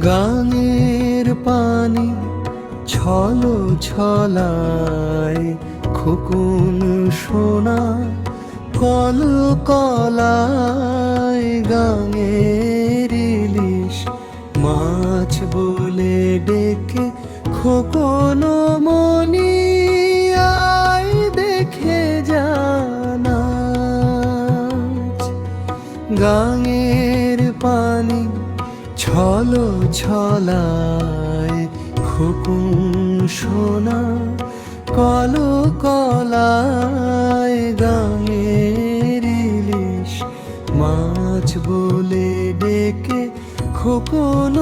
গাঙের পানি ছলো ছলায়, খোকুন সোনা কল কলায় গাঙের ইলিশ মাছ বলে ডেকে খোকন মনি গাঙের পানি ছলো ছলায় খুকুম সোনা কল কলায় গাঙের ইলিশ মাছ বলে ডেকে খুকুন